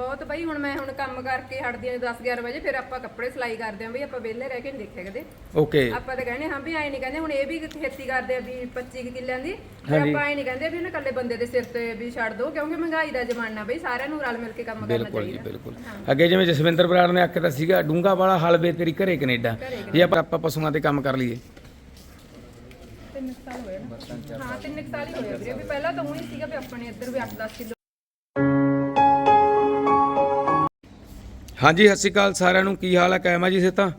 ਬਹੁਤ ਬਈ ਹੁਣ ਮੈਂ ਹੁਣ ਕੰਮ ਕਰਕੇ ਹਟਦੀ ਆ 10 11 ਵਜੇ ਫਿਰ ਆਪਾਂ ਕੱਪੜੇ ਸਿਲਾਈ ਕਰਦੇ ਆਂ ਬਈ ਆਪਾਂ ਵਿਹਲੇ ਰਹਿ ਕੇ ਨਹੀਂ ਦੇਖਿਆ ਕਦੇ। ਓਕੇ ਆਪਾਂ ਤਾਂ ਕਹਿੰਦੇ ਹਾਂ ਵੀ ਐ ਨਹੀਂ ਕਹਿੰਦੇ ਹੁਣ ਇਹ ਵੀ ਖੇਤੀ ਕਰਦੇ ਆ ਵੀ 25 ਕੁ ਕਿੱਲਿਆਂ ਦੀ ਪਰ ਆਪਾਂ ਐ ਨਹੀਂ ਕਹਿੰਦੇ ਵੀ ਉਹਨੇ ਇਕੱਲੇ ਬੰਦੇ ਦੇ ਸਿਰ ਤੇ ਵੀ ਛੱਡ ਦੋ ਕਿਉਂਕਿ ਮਹਿੰਗਾਈ ਦਾ ਜ਼ਮਾਨਾ ਬਈ ਸਾਰਿਆਂ ਨੂੰ ਰਲ ਮਿਲ ਕੇ ਕੰਮ ਕਰਨਾ ਬਿਲਕੁਲ ਜੀ ਚਾਹੀਦਾ। ਬਿਲਕੁਲ। ਅੱਗੇ ਜਿਵੇਂ ਜਸਵਿੰਦਰ ਬਰਾੜ ਨੇ ਆਖਿਆ ਤਾਂ ਸੀਗਾ ਡੂੰਗਾ ਵਾਲਾ ਹਲਵੇ ਤੇਰੀ ਘਰੇ ਕੈਨੇਡਾ। ਜੇ ਆਪਾਂ ਆਪਾਂ ਪਸ਼ੂਆਂ ਤੇ ਕੰਮ ਕਰ ਲਈਏ। ਤਿੰਨ ਕੁ ਸਾਲ ਹੋਏ ਨਾ। ਹਾਂ ਤਿੰਨ ਕੁ ਸਾਲ ਹੀ ਹੋਏ ਵੀਰੇ। ਵੀ ਪਹਿਲਾਂ ਤਾਂ ਨਹੀਂ ਸੀਗਾ ਵੀ ਆਪਣੇ ਇੱਧਰ ਵੀ 8-10 ਕਿਲੋ ਹਾਂਜੀ, ਸਤਿ ਸ਼੍ਰੀ ਅਕਾਲ ਸਾਰਿਆਂ ਨੂੰ। ਕੀ ਹਾਲ ਹੈ ਕਾਇਮ ਕਾਇਮਾ ਜੀ ਸੇ ਤਾਂ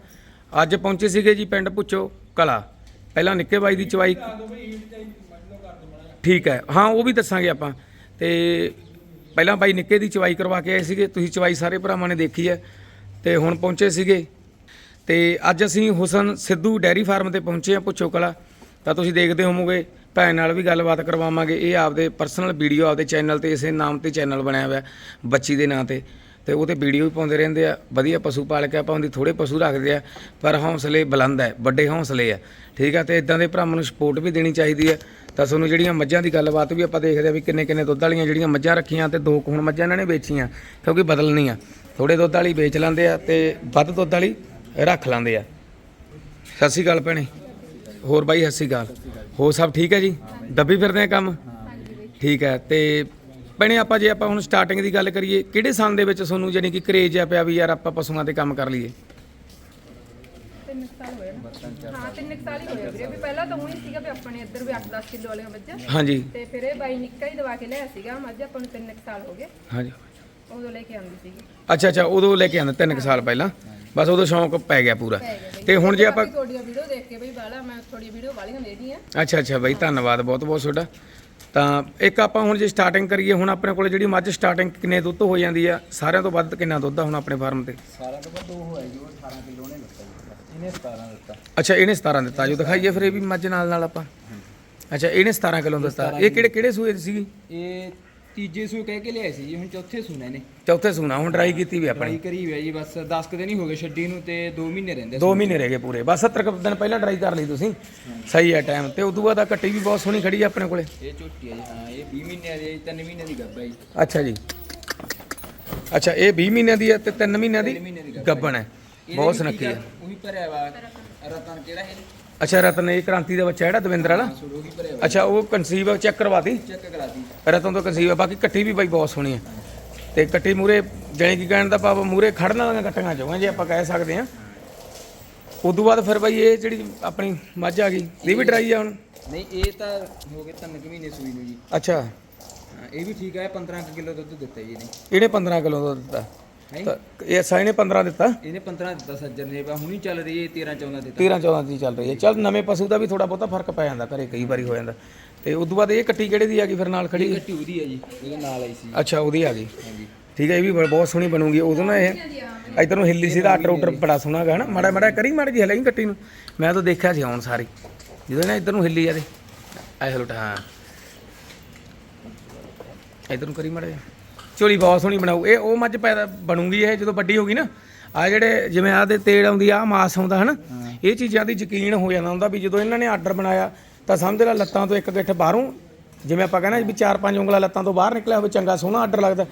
ਅੱਜ ਪਹੁੰਚੇ ਸੀਗੇ ਜੀ ਪਿੰਡ ਪੁੱਛੋ ਕਲਾ। ਪਹਿਲਾਂ ਨਿੱਕੇ ਬਾਈ ਦੀ ਚਵਾਈ। ਠੀਕ ਹੈ। ਹਾਂ, ਉਹ ਵੀ ਦੱਸਾਂਗੇ ਆਪਾਂ। ਤੇ ਪਹਿਲਾਂ ਬਾਈ ਨਿੱਕੇ ਦੀ ਚਵਾਈ ਕਰਵਾ ਕੇ ਆਏ ਸੀਗੇ। ਤੁਸੀਂ ਚਵਾਈ ਸਾਰੇ ਭਰਾਵਾਂ ਨੇ ਦੇਖੀ ਹੈ। ਤੇ ਹੁਣ ਪਹੁੰਚੇ ਸੀਗੇ। ਤੇ ਅੱਜ ਅਸੀਂ ਹੁਸਨ ਸਿੱਧੂ ਡੈਰੀ ਫਾਰਮ ਤੇ ਪਹੁੰਚੇ ਆ ਪੁੱਛੋ ਕਲਾ। ਤਾਂ ਤੁਸੀਂ ਦੇਖਦੇ ਹੋਵੋਗੇ, ਭੈਣ ਨਾਲ ਵੀ ਗੱਲਬਾਤ ਕਰਵਾਵਾਂਗੇ। ਇਹ ਆਪਦੇ ਪਰਸਨਲ ਵੀਡੀਓ ਆਪਦੇ ਚੈਨਲ ਤੇ ਇਸੇ ਨਾਮ ਤੇ ਚੈਨਲ ਬਣਾਇਆ ਹੋਇਆ, ਬੱਚੀ ਦੇ ਨਾਂ ਤੇ। ਤੇ ਉਹ ਤੇ ਵੀਡੀਓ ਵੀ ਪਾਉਂਦੇ ਰਹਿੰਦੇ ਆ। ਵਧੀਆ ਪਸ਼ੂ ਪਾਲਕ ਕੇ ਆਪਾਂ ਉਹਦੀ ਥੋੜੇ ਪਸ਼ੂ ਰੱਖਦੇ ਆ, ਪਰ ਹੌਸਲੇ ਬੁਲੰਦ ਹੈ ਵੱਡੇ ਹੌਸਲੇ ਆ। ਠੀਕ ਆ, ਤੇ ਇਦਾਂ ਦੇ ਭਰਾਵਾਂ ਨੂੰ ਸਪੋਰਟ ਵੀ ਦੇਣੀ ਚਾਹੀਦੀ ਹੈ ਤਾਂ ਤੁਹਾਨੂੰ ਜਿਹੜੀਆਂ ਮੱਝਾਂ ਦੀ ਗੱਲਬਾਤ ਵੀ ਆਪਾਂ ਦੇਖਦੇ ਆ ਵੀ ਕਿੰਨੇ ਕਿੰਨੇ ਦੁੱਧ ਵਾਲੀਆਂ ਜਿਹੜੀਆਂ ਮੱਝਾਂ ਰੱਖੀਆਂ ਤੇ ਦੋ ਕੁ ਹੁਣ ਮੱਝਾਂ ਇਹਨਾਂ ਨੇ ਵੇਚੀਆਂ, ਕਿਉਂਕਿ ਬਦਲਣੀਆਂ ਥੋੜੇ ਦੁੱਧ ਵਾਲੀ ਵੇਚ ਲੈਂਦੇ ਆ ਤੇ ਵੱਧ ਦੁੱਧ ਵਾਲੀ ਰੱਖ ਲੈਂਦੇ ਆ। ਸਤਿ ਸ਼੍ਰੀ ਅਕਾਲ ਭੈਣੇ। ਹੋਰ ਬਾਈ, ਸਤਿ ਸ਼੍ਰੀ ਅਕਾਲ। ਹੋ ਸਭ ਠੀਕ ਹੈ ਜੀ? ਦੱਬੀ ਫਿਰਦੇ ਆ ਕੰਮ? ਠੀਕ ਹੈ ਤੇ ਭੈਣੇ ਆਪਾਂ ਜੇ ਆਪਾਂ ਹੁਣ ਸਟਾਰਟਿੰਗ ਦੀ ਗੱਲ ਕਰੀਏ ਕਿਹੜੇ ਸਾਲ ਦੇ ਵਿੱਚ ਤੁਹਾਨੂੰ ਜਾਨੀ ਕਿ ਕਰੇਜ ਆ ਪਿਆ ਵੀ ਯਾਰ ਆਪਾਂ ਪਸ਼ੂਆਂ ਤੇ ਕੰਮ ਕਰ ਲਈਏ? ਤਿੰਨ ਕੁ ਸਾਲ ਹੋਏ ਨਾ। ਹਾਂ ਤਿੰਨ ਕੁ ਸਾਲ ਹੀ ਹੋਏ ਵੀਰੇ। ਵੀ ਪਹਿਲਾਂ ਤਾਂ ਉਹ ਸੀਗਾ ਵੀ ਆਪਣੇ ਇੱਧਰ ਵੀ 8-10 ਕਿਲੋ ਵਾਲੀਆਂ ਮੱਝਾਂ ਹਾਂਜੀ। ਤੇ ਫਿਰ ਇਹ ਬਾਈ ਨਿੱਕਾ ਹੀ ਦਵਾ ਕੇ ਲਿਆ ਸੀਗਾ। ਮੱਝ ਆਪਾਂ ਨੂੰ ਤਿੰਨ ਕੁ ਸਾਲ ਹੋ ਗਏ। ਹਾਂਜੀ। ਉਦੋਂ ਲੈ ਕੇ ਆਉਂਦੀ ਸੀਗੀ। ਅੱਛਾ ਅੱਛਾ ਉਦੋਂ ਲੈ ਕੇ ਆਂਦਾ ਤਿੰਨ ਕੁ ਸਾਲ ਪਹਿਲਾਂ। ਬਸ ਉਦੋਂ ਸ਼ੌਂਕ ਪੈ ਗਿਆ ਪੂਰਾ। ਪੈ ਗਿਆ ਬਈ ਤੇ ਹੁਣ ਜੇ ਆਪਾਂ ਬਾਕੀ ਤੁਹਾਡੀਆਂ ਵੀਡੀਓ ਦੇਖ ਕੇ ਬਈ ਬਾਲਾ ਮੈਂ ਥੋੜੀ ਵੀਡੀਓ ਵਾਲੀਆਂ ਦੇਖਦੀ ਆ ਅੱਛਾ ਅੱਛਾ ਬਾਈ ਧੰਨਵਾਦ ਬਹੁਤ ਬਹੁਤ ਤੁਹਾਡਾ। ਤਾਂ ਇੱਕ ਆਪਾਂ ਹੁਣ ਜੇ ਸਟਾਰਟਿੰਗ ਕਰੀਏ ਹੁਣ ਆਪਣੇ ਕੋਲ ਜਿਹੜੀ ਮੱਝ ਸਟਾਰਟਿੰਗ ਕਿੰਨੇ ਦੁੱਧ ਹੋ ਜਾਂਦੀ ਆ ਸਾਰਿਆਂ ਤੋਂ ਵੱਧ ਕਿੰਨਾ ਦੁੱਧ ਆ ਹੁਣ ਆਪਣੇ ਫਾਰਮ ਤੇ? ਸਾਰਾ ਤੋਂ ਵੱਧ ਉਹ ਹੈ ਜੀ ਉਹ 18 ਕਿਲੋ ਨੇ ਦਿੱਤਾ ਜੀ। ਇਹਨੇ 17 ਦਿੱਤਾ। ਅੱਛਾ ਇਹਨੇ 17 ਦਿੱਤਾ। ਜੋ ਦਿਖਾਈਏ ਫਿਰ ਇਹ ਵੀ ਮੱਝ ਨਾਲ ਨਾਲ ਆਪਾਂ। ਅੱਛਾ ਇਹਨੇ 17 ਕਿਲੋ ਦਿੱਤਾ। ਇਹ ਕਿਹੜੇ ਕਿਹੜੇ ਸੂਏ ਦੀ ਸੀਗੀ? ਇਹ ਤੀਜੇ ਸੂ ਕਹਿ ਕੇ ਲਿਆਏ ਸੀ ਜੀ ਹੁਣ ਚੌਥੇ ਸੂਣਾ ਇਹਨੇ ਚੌਥੇ ਸੂਣਾ ਹੁਣ ਡਰਾਈ ਕੀਤੀ ਵੀ ਟਰਾਈ ਆਪਣੀ ਕਰੀ ਹੋਈ ਹੈ ਜੀ ਬਸ 10 ਕੁ ਦਿਨ ਹੀ ਹੋ ਗਏ ਛੱਡੀ ਨੂੰ ਤੇ 2 ਮਹੀਨੇ ਰਹਿੰਦੇ 2 ਮਹੀਨੇ ਰਹਿ ਗਏ ਪੂਰੇ। ਬਸ 70 ਕੁ ਦਿਨ ਪਹਿਲਾਂ ਡਰਾਈ ਕਰ ਲਈ ਤੁਸੀਂ। ਸਹੀ ਹੈ ਟਾਈਮ ਤੇ ਉਦੋਂ ਬਾਅਦ ਆ ਕੱਟੀ ਵੀ ਬਹੁਤ ਸੋਹਣੀ ਖੜੀ ਆ ਆਪਣੇ ਕੋਲੇ। ਇਹ ਝੋਟੀ ਹੈ ਜੀ ਹਾਂ ਇਹ 20 ਮਹੀਨੇ ਦੀ ਹੈ ਜੀ 3 ਮਹੀਨੇ ਦੀ ਗੱਭਾ ਜੀ। ਅੱਛਾ ਜੀ। ਅੱਛਾ ਇਹ 20 ਮਹੀਨਿਆਂ ਦੀ ਹੈ ਤੇ 3 ਮਹੀਨਿਆਂ ਦੀ ਤਿੰਨ ਮਹੀਨੇ ਦੀ ਗੱਬਣ ਹੈ। ਬਹੁਤ ਸੁਨੱਖੀ ਹੈ ਉਹੀ ਭਰਿਆ ਵਾ ਰਤਨ ਕਿਹੜਾ ਹੈ ਅੱਛਾ ਰਤਨ ਇਹ ਕ੍ਰਾਂਤੀ ਦਾ ਬੱਚਾ ਜਿਹੜਾ ਦਵਿੰਦਰ ਵਾਲਾ? ਭਰਿਆ ਅੱਛਾ ਉਹ ਕਨਸੀਵ ਚੈੱਕ ਕਰਵਾਤੀ? ਚੈੱਕ ਕਰਾਤੀ। ਰਤਨ ਤੋਂ ਕਨਸੀਵ ਬਾਕੀ ਕੱਟੀ ਵੀ ਬਾਈ ਬਹੁਤ ਸੋਹਣੀ ਹੈ ਤੇ ਕੱਟੀ ਮੂਰੇ ਜਾਣੀ ਕਿ ਕਹਿਣ ਦਾ ਭਾਵ ਮੂਰੇ ਖੜਨ ਵਾਲੀਆਂ ਕੱਟੀਆਂ ਚੋਂ ਜੇ ਆਪਾਂ ਕਹਿ ਸਕਦੇ ਹਾਂ ਉਦੋਂ ਬਾਅਦ ਫਿਰ ਬਾਈ ਇਹ ਜਿਹੜੀ ਆਪਣੀ ਮੱਝ ਆ ਗਈ ਇਹ ਵੀ ਡਰਾਈ ਆ ਹੁਣ? ਨਹੀਂ ਇਹ ਤਾਂ ਹੋ ਗਏ 3 ਮਹੀਨੇ ਸੂਈ ਨੂੰ ਜੀ। ਅੱਛਾ। ਹਾਂ, ਇਹ ਵੀ ਠੀਕ ਹੈ 15 ਕੁ ਕਿਲੋ ਦੁੱਧ ਦਿੱਤਾ ਜੀ ਇਹਨੇ। ਇਹਨੇ 15 ਕਿਲੋ ਦਾ ਦਿੱਤਾ। ਤਾਂ ਇਹ ਸਾਈ ਨੇ 15 ਦਿੱਤਾ? ਇਹਨੇ 15 ਦਿੱਤਾ ਸੱਜਰ ਨੇ ਬਾ ਹੁਣੀ ਚੱਲ ਰਹੀ ਹੈ 13 14 ਦਿੱਤਾ। 13 14 ਦੀ ਚੱਲ ਰਹੀ ਹੈ। ਚੱਲ ਨਵੇਂ ਪਸ਼ੂ ਦਾ ਵੀ ਥੋੜਾ ਬਹੁਤਾ ਫ਼ਰਕ ਪੈ ਜਾਂਦਾ ਘਰੇ ਕਈ ਵਾਰੀ ਹੋ ਜਾਂਦਾ। ਤੇ ਉਦੋਂ ਬਾਅਦ ਇਹ ਕੱਟੀ ਕਿਹੜੇ ਦੀ ਆ ਗਈ ਫਿਰ ਨਾਲ ਖੜੀ? ਗੱਟੀ ਉਹਦੀ ਹੈ ਜੀ ਇਹਦੇ ਨਾਲ ਆਈ ਸੀ। ਅੱਛਾ ਉਹਦੀ ਆ ਗਈ। ਹਾਂਜੀ। ਠੀਕ ਹੈ ਇਹ ਵੀ ਬਹੁਤ ਸੋਹਣੀ ਬਣੂਗੀ। ਉਦੋਂ ਨਾ ਇਹ ਇਧਰ ਨੂੰ। ਹਿੱਲੀ ਸੀ ਦਾ ਆਟਰ ਉਟਰ ਬੜਾ ਸੋਹਣਾ ਹੈਗਾ ਹਨਾ? ਮਾੜਾ ਮਾੜਾ ਕਰੀ ਮਾੜੀ ਜੀ ਹਲਾਈ ਕੱਟੀ ਨੂੰ। ਮੈਂ ਤਾਂ ਦੇਖਿਆ ਸੀ ਹੁਣ ਸਾਰੀ। ਜਦੋਂ ਨਾ ਇਧਰ ਨੂੰ ਹਿੱਲੀ ਆ ਤੇ ਐ ਹਲਟ ਹਾਂ। ਇਧਰ ਨੂੰ ਕਰੀ ਮਾੜਾ ਜਿਹਾ। ਝੋਲੀ ਬਹੁਤ ਸੋਹਣੀ ਬਣਾਉ ਇਹ ਉਹ ਮੱਝ ਪੈਦਾ ਬਣੂਗੀ ਇਹ ਜਦੋਂ ਵੱਡੀ ਹੋਗੀ ਨਾ ਆ ਜਿਹੜੇ ਜਿਵੇਂ ਆਹ ਦੇ ਤੇੜ ਆਉਂਦੀ ਆ ਮਾਸ ਆਉਂਦਾ ਹਨਾ ਇਹ ਚੀਜ਼ਾਂ ਦੀ ਯਕੀਨ ਹੋ ਜਾਂਦਾ ਹੁੰਦਾ ਵੀ ਜਦੋਂ ਇਹਨਾਂ ਨੇ ਆਰਡਰ ਬਣਾਇਆ ਤਾਂ ਸਮਝ ਲੈ ਲੱਤਾਂ ਤੋਂ ਇੱਕ ਗਿੱਠ ਬਾਹਰੋਂ ਜਿਵੇਂ ਆਪਾਂ ਕਹਿੰਦੇ ਵੀ ਚਾਰ ਪੰਜ ਉਂਗਲਾਂ ਲੱਤਾਂ ਤੋਂ ਬਾਹਰ ਨਿਕਲਿਆ ਹੋਵੇ ਚੰਗਾ ਸੋਹਣਾ ਆਰਡਰ ਲੱਗਦਾ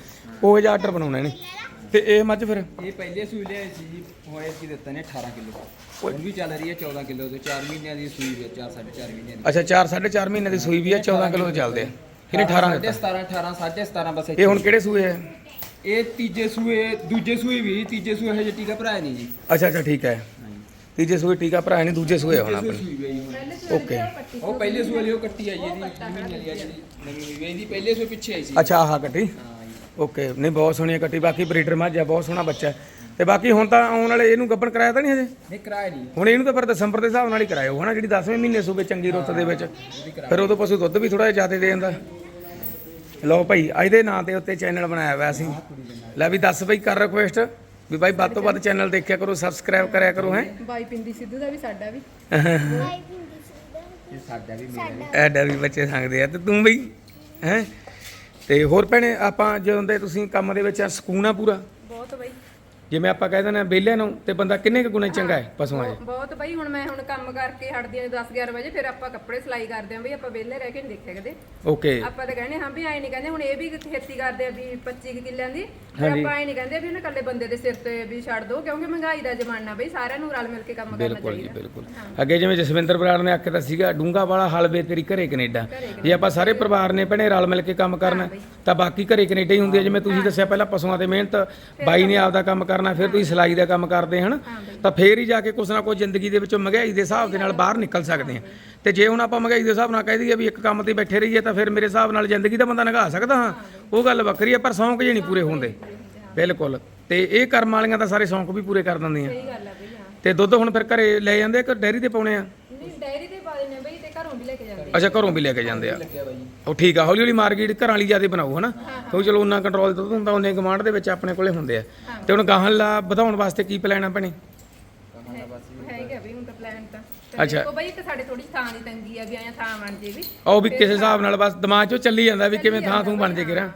ਉਹ ਜਿਹਾ ਆਰਡਰ ਬਣਾਉਣਾ ਇਹਨੇ। ਤੇ ਇਹ ਮੱਝ ਫਿਰ? ਇਹ ਪਹਿਲੇ ਸੂਈ ਲਿਆਏ ਸੀ ਜੀ ਹੋਏ ਕੀ ਦਿੱਤਾ ਨੇ 18 ਕਿਲੋ। ਹੁਣ ਵੀ ਚੱਲ ਰਹੀ ਹੈ 14 ਕਿਲੋ ਤੇ 4 ਮਹੀਨਿਆਂ ਦੀ ਸੂਈ ਹੈ 4 4.5 ਮਹੀਨਿਆਂ ਦੀ। ਅੱਛਾ 4 4.5 ਮਹੀਨੇ ਦੀ ਸੂਈ ਵੀ ਆ 14 ਕਿਲੋ ਚੱਲਦੇ ਆ। ਇਹਨੇ 18 ਦਿੱਤਾ? 17 18 17.5 ਬਸ ਇਹ ਹੁਣ ਕਿਹੜੇ ਸੂਏ ਆ? ਇਹ ਤੀਜੇ ਸੂਏ ਦੂਜੇ ਸੂਏ ਵੀ ਤੀਜੇ ਸੂਏ ਹਜੇ ਟੀਕਾ ਭਰਾਇਆ ਨਹੀਂ ਜੀ। ਅੱਛਾ ਅੱਛਾ ਠੀਕ ਹੈ। ਤੀਜੇ ਸੂਏ ਟੀਕਾ ਭਰਾ ਨਹੀਂ ਦੂਜੇ ਸੂਏ ਹੁਣ ਆਪਣੇ। ਸੂਈ ਵੀ ਹੁਣ। ਓਕੇ ਉਹ ਪਹਿਲੇ ਸੂਏ ਲਈ ਉਹ ਕੱਟੀ ਆਈ ਇਹਦੀ ਮਹੀਨੇ ਵਾਲੀ ਆ। ਜਿਹੜੀ ਨਵੀਂ ਹੋਈ ਇਹਦੀ ਪਹਿਲੇ ਸੂਏ ਪਿੱਛੇ ਆਈ ਸੀ। ਅੱਛਾ ਆਹ ਕੱਟੀ? ਹਾਂ ਜੀ। ਓਕੇ ਨਹੀਂ ਬਹੁਤ ਸੋਹਣੀ ਹੈ ਕੱਟੀ। ਬਾਕੀ ਬਰੀਡਰ ਮੱਝ ਆ ਬਹੁਤ ਸੋਹਣਾ ਬੱਚਾ ਹੈ। ਤੇ ਬਾਕੀ ਹੁਣ ਤਾਂ ਆਉਣ ਵਾਲੇ ਇਹਨੂੰ ਗੱਬਣ ਕਰਾਇਆ ਤਾਂ ਨਹੀਂ ਹਜੇ? ਨਹੀਂ ਕਰਾਇਆ ਨਹੀਂ। ਹੁਣ ਇਹਨੂੰ ਤਾਂ ਫਿਰ ਦਸੰਬਰ ਦੇ ਹਿਸਾਬ ਨਾਲ ਹੀ ਕਰਾਇਓ। ਹਨਾ ਜਿਹੜੀ 10ਵੇਂ ਮਹੀਨੇ ਸੂਬੇ ਚੰਗੀ ਰੁੱਤ ਦੇ ਵਿੱਚ ਫਿਰ ਉਦੋਂ ਪਸ਼ੂ ਦੁੱਧ ਵੀ ਥੋੜਾ ਜਿਹਾ ਜ਼ਿਆਦਾ ਦੇ ਜਾਂਦਾ ਲਓ ਭਾਈ ਅੱਜ ਦੇ ਨਾਂ ਤੇ ਉੱਤੇ ਚੈਨਲ ਬਣਾਇਆ ਹੋਇਆ ਅਸੀਂ ਲੈ ਵੀ ਦੱਸ ਬਈ ਕਰ ਰਿਕੁਐਸਟ ਵੀ ਭਾਈ ਵੱਧ ਤੋਂ ਵੱਧ ਚੈਨਲ ਦੇਖਿਆ ਕਰੋ ਸਬਸਕ੍ਰਾਈਬ ਕਰਿਆ ਕਰੋ ਹੈ। ਬਾਈ ਪਿੰਦੀ ਸਿੱਧੂ ਦਾ ਵੀ ਸਾਡਾ ਵੀ। ਇਹ ਸਾਡਾ ਵੀ ਮੇਰਾ ਐਡਾ ਵੀ ਬੱਚੇ ਸੰਗਦੇ ਆ ਤੇ ਤੂੰ ਬਈ ਹੈ। ਤੇ ਹੋਰ ਭੈਣੇ ਆਪਾਂ ਜਦੋਂ ਦੇ ਤੁਸੀਂ ਕੰਮ ਦੇ ਵਿੱਚ ਆ, ਸਕੂਨ ਆ ਪੂਰਾ? ਬਹੁਤ ਬਈ। ਜਿਵੇਂ ਆਪਾਂ ਕਹਿ ਦਿੰਦੇ ਆ ਵਿਹਲੇ ਨੂੰ ਤੇ ਬੰਦਾ ਕਿੰਨੇ ਕੁ ਗੁਣਾ ਚੰਗਾ ਹੈ ਪਸ਼ੂਆਂ 'ਚ? ਬਹੁਤ- ਬਈ ਹੁਣ ਮੈਂ ਹੁਣ ਕੰਮ ਕਰਕੇ ਹਟਦੀ ਆਂ 10 11 ਵਜੇ ਫਿਰ ਆਪਾਂ ਕੱਪੜੇ ਸਿਲਾਈ ਕਰਦੇ ਆਂ ਬਈ ਆਪਾਂ ਵਿਹਲੇ ਰਹਿ ਕੇ ਨਹੀਂ ਦੇਖਿਆ ਕਦੇ। ਓਕੇ। ਆਪਾਂ ਤਾਂ ਕਹਿੰਦੇ ਹਾਂ ਵੀ ਐ ਨਹੀਂ ਕਹਿੰਦੇ ਹੁਣ ਇਹ ਵੀ ਖੇਤੀ ਕਰਦੇ ਆ ਵੀ 25 ਕੁ ਕਿੱਲਿਆਂ ਦੀ ਫਿਰ ਆਪਾਂ ਐ ਨਹੀਂ ਕਹਿੰਦੇ ਵੀ ਉਹਨਾਂ ਇਕੱਲੇ ਬੰਦੇ ਦੇ ਸਿਰ ਤੇ ਵੀ ਛੱਡ ਦੋ ਕਿਉਂਕਿ ਮਹਿੰਗਾਈ ਦਾ ਜ਼ਮਾਨਾ ਬਈ ਸਾਰਿਆਂ ਨੂੰ ਰਲ ਮਿਲ ਕੇ ਕੰਮ ਕਰਨਾ ਬਿਲਕੁਲ ਜੀ ਚਾਹੀਦਾ ਬਿਲਕੁਲ ਅੱਗੇ ਜਿਵੇਂ ਜਸਵਿੰਦਰ ਬਰਾੜ ਨੇ ਆਖਿਆ ਤਾਂ ਸੀਗਾ ਡੂੰਗਾ ਵਾਲਾ ਹਲਵੇ ਤੇਰੀ ਘਰੇ ਕੈਨੇਡਾ। ਜੇ ਆਪਾਂ ਸਾਰੇ ਪਰਿਵਾਰ ਨੇ ਭੈਣੇ ਰਲ ਮਿਲ ਕੇ ਕੰਮ ਕਰਨਾ ਤਾਂ ਬਾਕੀ ਘਰੇ ਕੈਨੇਡਾ ਹੀ ਹੁੰਦੀ ਹੈ ਜਿਵੇਂ ਤੁਸੀਂ ਦੱਸਿਆ ਪਹਿਲਾਂ ਪਸ਼ੂਆਂ ਤੇ ਮਿਹਨਤ ਬਾਈ ਨੇ ਆਪਦਾ ਕੰਮ ਕਰਨਾ। ਫਿਰ ਤੁਸੀਂ ਸਿਲਾਈ ਦਾ ਕੰਮ ਕਰਦੇ ਹਨ। ਤਾਂ ਫੇਰ ਹੀ ਜਾ ਕੇ ਕੁਛ ਨਾ ਕੁਛ ਜ਼ਿੰਦਗੀ ਦੇ ਵਿੱਚੋਂ ਮਹਿੰਗਾਈ ਦੇ ਹਿਸਾਬ ਦੇ ਨਾਲ ਬਾਹਰ ਨਿਕਲ ਸਕਦੇ ਹਾਂ। ਤੇ ਜੇ ਹੁਣ ਆਪਾਂ ਮਹਿੰਗਾਈ ਦੇ ਹਿਸਾਬ ਨਾਲ ਕਹਿ ਦਈਏ ਵੀ ਇੱਕ ਕੰਮ ਤੇ ਬੈਠੇ ਰਹੀਏ ਤਾਂ ਫਿਰ ਮੇਰੇ ਹਿਸਾਬ ਨਾਲ ਜ਼ਿੰਦਗੀ ਦਾ ਬੰਦਾ ਨਿਭਾ ਸਕਦਾ ਹਾਂ। ਉਹ ਗੱਲ ਵੱਖਰੀ ਹੈ ਪਰ ਸ਼ੌਂਕ ਜੇ ਨਹੀਂ ਪੂਰੇ ਹੁੰਦੇ। ਬਿਲਕੁਲ। ਤੇ ਇਹ ਕਰਮ ਵਾਲੀਆਂ ਤਾਂ ਸਾਰੇ ਸ਼ੌਂਕ ਵੀ ਪੂਰੇ ਕਰ ਦਿੰਦੀਆਂ। ਸਹੀ ਗੱਲ ਆ ਬਈ ਹਾਂ। ਤੇ ਦੁੱਧ ਹੁਣ ਫਿਰ ਘਰੇ ਲੈ ਜਾਂਦੇ ਕਿ ਡੈਰੀ ਤੇ ਪਾਉਣੇ ਆ? ਨਹੀਂ ਡਾਇਰੀ ਤੇ ਪਾ ਆ ਬਈ ਘਰੋਂ ਵੀ ਲੈ ਕੇ ਜਾਂਦੇ ਅੱਛਾ ਘਰੋਂ ਵੀ ਲੈ ਕੇ ਜਾਂਦੇ ਆ। ਉਹ ਠੀਕ ਆ ਹੌਲੀ ਹੌਲੀ ਮਾਰਕੀਟ ਘਰਾਂ ਵਾਲੀ ਜ਼ਿਆਦਾ ਬਣਾਓ ਹਨਾ? ਕਿਉਂਕਿ ਚਲੋ ਉਹਨਾਂ ਕੰਟਰੋਲ ਦੁੱਧ ਹੁੰਦਾ ਉਹਨੇ ਕਮਾਂਡ ਦੇ ਵਿੱਚ ਆਪਣੇ ਕੋਲੇ ਹੁੰਦੇ ਆ। ਤੇ ਹੁਣ ਗਾਹਾਂ ਲਾ ਵਧਾਉਣ ਵਾਸਤੇ ਕੀ ਪਲਾਨ ਆ ਭੈਣੇ? ਹੈਗਾ ਬਈ ਹੁਣ ਤਾਂ ਪਲਾਨ ਤਾਂ। ਅੱਛਾ। ਉਹ ਬਈ ਇੱਕ ਸਾਡੇ ਥੋੜੀ ਥਾਂ ਦੀ ਤੰਗੀ ਆ ਵੀ ਆਇਆ ਥਾਂ ਬਣ ਜੇ ਵੀ। ਉਹ ਵੀ ਕਿਸੇ ਹਿਸਾਬ ਨਾਲ ਬਸ ਦਿਮਾਗ 'ਚੋਂ ਚੱਲੀ ਜਾਂਦਾ ਵੀ ਕਿਵੇਂ ਥਾਂ ਥੂ ਬਣ ਜੇ ਕਿਰਾਂ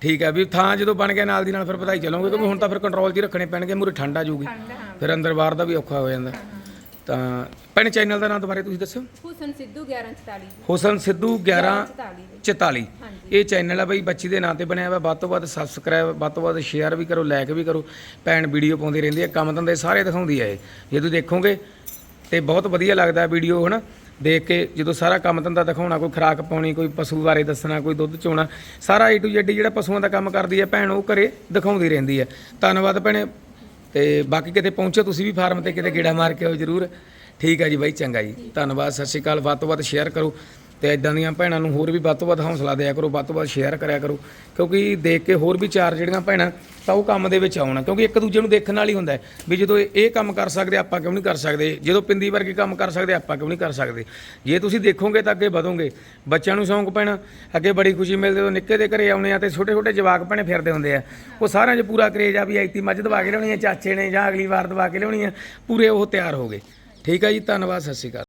ਠੀਕ ਆ ਵੀ ਥਾਂ ਜਦੋਂ ਬਣ ਗਿਆ ਨਾਲ ਦੀ ਨਾਲ ਫਿਰ ਵਧਾਈ ਚਲੋਗੇ ਕਿਉਂਕਿ ਹੁਣ ਤਾਂ ਫਿਰ ਕੰਟਰੋਲ 'ਚ ਹੀ ਰੱਖਣੇ ਪੈਣਗੇ ਮੂਰੇ ਠੰਡ ਆ ਜਾਊਗੀ। ਠੰਡ ਹਾਂ। ਫਿਰ ਅੰਦਰ ਬਾਹਰ ਦਾ ਵੀ ਔਖਾ ਹੋ ਜਾਂਦਾ। ਤਾਂ ਭੈਣੇ ਚੈਨਲ ਦਾ ਨਾਮ ਦੁਬਾਰੇ ਤੁਸੀਂ ਦੱਸਿਓ। ਹੁਸਨ ਸਿੱਧੂ 1144 ਹੁਸਨ ਸਿੱਧੂ 11 44 44 ਹਾਂਜੀ। ਇਹ ਚੈਨਲ ਆ ਬਈ ਬੱਚੀ ਦੇ ਨਾਂ ਤੇ ਬਣਿਆ ਹੋਇਆ। ਵੱਧ ਤੋਂ ਵੱਧ ਸਬਸਕ੍ਰਾਈਬ ਵੱਧ ਤੋਂ ਵੱਧ ਸ਼ੇਅਰ ਵੀ ਕਰੋ ਲਾਈਕ ਵੀ ਕਰੋ। ਭੈਣ ਵੀਡੀਓ ਪਾਉਂਦੀ ਰਹਿੰਦੀ ਹੈ ਕੰਮ ਧੰਦੇ ਸਾਰੇ ਦਿਖਾਉਂਦੀ ਹੈ ਇਹ। ਜੇ ਤੁਸੀਂ ਦੇਖੋਗੇ ਤੇ ਬਹੁਤ ਵਧੀਆ ਲੱਗਦਾ ਵੀਡੀਓ ਹਨਾ? ਦੇਖ ਕੇ ਜਦੋਂ ਸਾਰਾ ਕੰਮ ਧੰਦਾ ਦਿਖਾਉਣਾ ਕੋਈ ਖੁਰਾਕ ਪਾਉਣੀ ਕੋਈ ਪਸ਼ੂ ਬਾਰੇ ਦੱਸਣਾ ਕੋਈ ਦੁੱਧ ਚੋਣਾ ਸਾਰਾ ਏ ਟੂ ਜ਼ੈਡ ਜਿਹੜਾ ਪਸ਼ੂਆਂ ਦਾ ਕੰਮ ਕਰਦੀ ਹੈ ਭੈਣ ਉਹ ਘਰੇ ਦਿਖਾਉਂਦੀ ਰਹਿੰਦੀ ਹੈ। ਧੰਨਵਾਦ ਭੈਣੇ। ਤੇ ਬਾਕੀ ਕਿਤੇ ਪਹੁੰਚੋ, ਤੁਸੀਂ ਵੀ ਫਾਰਮ ਤੇ ਕਿਤੇ ਗੇੜਾ ਮਾਰ ਕੇ ਆਓ ਜਰੂਰ। ਠੀਕ ਹੈ ਜੀ ਬਾਈ, ਚੰਗਾ ਜੀ। ਧੰਨਵਾਦ, ਸਤਿ ਸ਼੍ਰੀ ਅਕਾਲ। ਵੱਧ ਤੋਂ ਵੱਧ ਸ਼ੇਅਰ ਕਰੋ। ਤੇ ਇਦਾਂ ਦੀਆਂ ਭੈਣਾਂ ਨੂੰ ਹੋਰ ਵੀ ਵੱਧ ਤੋਂ ਵੱਧ ਹੌਸਲਾ ਦਿਆ ਕਰੋ, ਵੱਧ ਤੋਂ ਵੱਧ ਸ਼ੇਅਰ ਕਰਿਆ ਕਰੋ, ਕਿਉਂਕਿ ਦੇਖ ਕੇ ਹੋਰ ਵੀ ਚਾਰ ਜਿਹੜੀਆਂ ਭੈਣਾਂ, ਤਾਂ ਉਹ ਕੰਮ ਦੇ ਵਿੱਚ ਆਉਣ, ਕਿਉਂਕਿ ਇੱਕ ਦੂਜੇ ਨੂੰ ਦੇਖਣ ਨਾਲ ਹੀ ਹੁੰਦਾ ਵੀ ਜਦੋਂ ਇਹ ਇਹ ਕੰਮ ਕਰ ਸਕਦੇ, ਆਪਾਂ ਕਿਉਂ ਨਹੀਂ ਕਰ ਸਕਦੇ? ਜਦੋਂ ਪਿੰਦੀ ਵਰਗੇ ਕੰਮ ਕਰ ਸਕਦੇ, ਆਪਾਂ ਕਿਉਂ ਨਹੀਂ ਕਰ ਸਕਦੇ? ਜੇ ਤੁਸੀਂ ਦੇਖੋਗੇ ਤਾਂ ਅੱਗੇ ਵਧੋਗੇ। ਬੱਚਿਆਂ ਨੂੰ ਸ਼ੌਂਕ ਪੈਣਾ, ਅੱਗੇ ਬੜੀ ਖੁਸ਼ੀ ਮਿਲਦੀ ਜਦੋਂ ਨਿੱਕੇ ਦੇ ਘਰੇ ਆਉਣੇ ਆ ਤੇ ਛੋਟੇ ਛੋਟੇ ਜਵਾਕ ਭੈਣੇ ਫਿਰਦੇ ਹੁੰਦੇ ਆ। ਉਹ ਸਾਰਿਆਂ 'ਚ ਪੂਰਾ ਕਰੇਜ ਆ ਵੀ ਐਤੀ ਮੱਝ ਦਵਾ ਕੇ ਲਿਆਉਣੀ ਆ, ਚਾਚੇ ਨੇ ਜਾਂ ਅਗਲੀ ਵਾਰ ਦਵਾ ਕੇ ਲਿਆਉਣੀ ਆ, ਪੂਰੇ ਉਹ ਤਿਆਰ ਹੋ ਗਏ। ਠੀਕ ਹੈ ਜੀ, ਧੰਨਵਾਦ, ਸਤਿ ਸ਼੍ਰੀ ਅਕਾਲ।